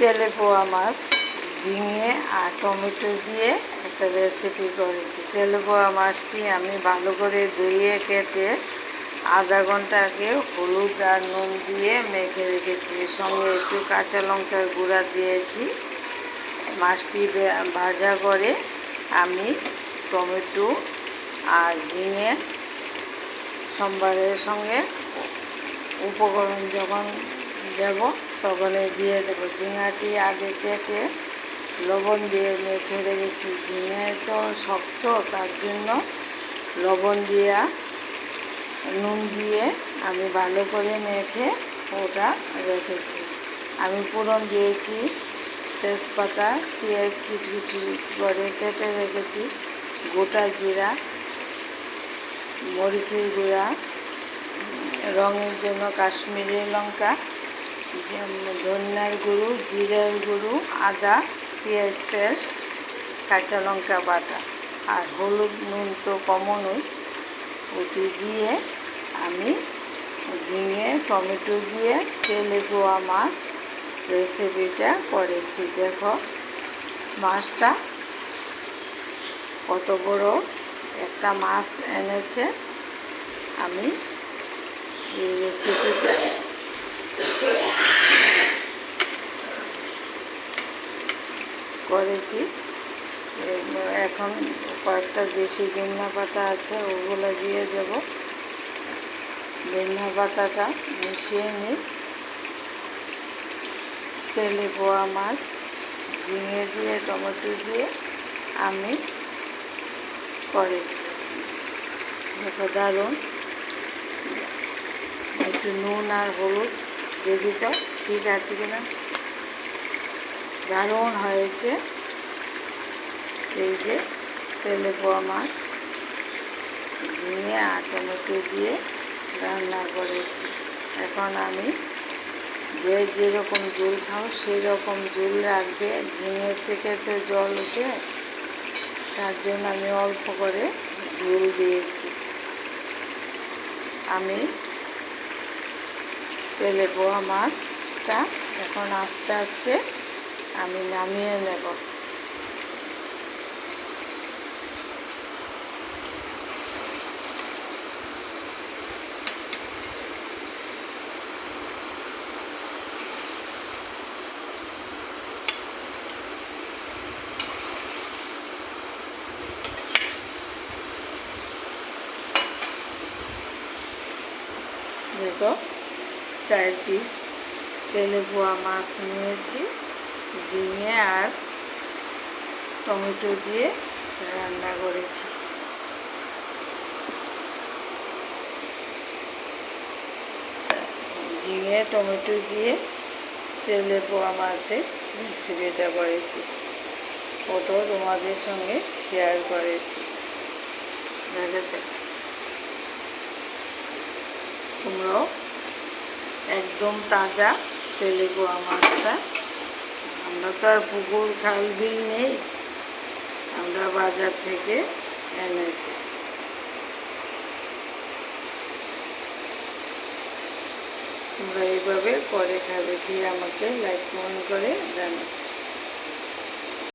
তেলে পোয়া মাছ, ঝিঙে আর টমেটো দিয়ে একটা রেসিপি করেছি। তেলে পোয়া মাছটি আমি ভালো করে ধুয়ে কেটে আধা ঘণ্টা আগে হলুদ আর নুন দিয়ে মেখে রেখেছি। সঙ্গে একটু কাঁচা লঙ্কার গুঁড়া দিয়েছি। মাছটি ভাজা করে আমি টমেটো আর ঝিঙে সোমবারের সঙ্গে উপকরণ যখন দেব তখন দিয়ে দেবো ঝিঙাটি আগে কেটে লবণ দিয়ে মেখে রেখেছি ঝিঙে তো শক্ত, তার জন্য লবণ দিয়া নুন দিয়ে আমি ভালো করে মেখে ওটা রেখেছি। আমি পুরন দিয়েছি, তেজপাতা, পেঁয়াজ কুচি কুচি করে কেটে রেখেছি, গোটা জিরা, মরিচের গুঁড়া, রঙের জন্য কাশ্মীরি লঙ্কা ধনিয়ার গুঁড়ো, জিরার গুঁড়ো, আদা, পেঁয়াজ পেস্ট, কাঁচা লঙ্কা বাটা আর হলুদ নুন তো কমনই। ওটি দিয়ে আমি ঝিঙে, টমেটো দিয়ে তেলে পোয়া মাছ রেসিপিটা করেছি। দেখো মাছটা কত বড় একটা মাছ এনেছে। আমি এই রেসিপিটা করেছি। এখন কয়েকটা দেশি ধনিয়া পাতা আছে, ওগুলো দিয়ে দেব। ধনিয়া পাতাটা মিশিয়ে নিই। তেলে পোয়া মাছ, ঝিঙে দিয়ে, টমেটো দিয়ে আমি করেছি। দেখো দারুণ। একটু নুন আর হলুদ দিয়ে দিতে ঠিক আছে কিনা? দারুণ হয়েছে। এই যে তেলে পোয়া মাছ, ঝিঙে আর টমেটো দিয়ে রান্না করেছি। এখন আমি যে যেরকম ঝোল খাও সেই রকম ঝোল রাখবে। ঝিঙে থেকে তো জল উঠে তার জন্য আমি অল্প করে ঝোল দিয়েছি। আমি তেলে পোয়া মাছটা এখন আস্তে আস্তে আমি নামিয়ে নেব। দেখো চার পিস তেলে পোয়া মাছ নিয়েছি। ঝিঙে আর টমেটো দিয়ে রান্না করেছি। ঝিঙে টমেটো দিয়ে তেলে পোয়া মাছের রেসিপিটা করেছি। ফটো তোমাদের সঙ্গে শেয়ার করেছি। দেখেছে তোমরাও একদম তাজা তেলে পোয়া মাছটা আমরা তো আর পুকুর খাল বিল নেই। আমরা বাজার থেকে এনেছি। তোমরা এইভাবে করে খাবে কি আমাকে লাইক কমেন্ট করে জানো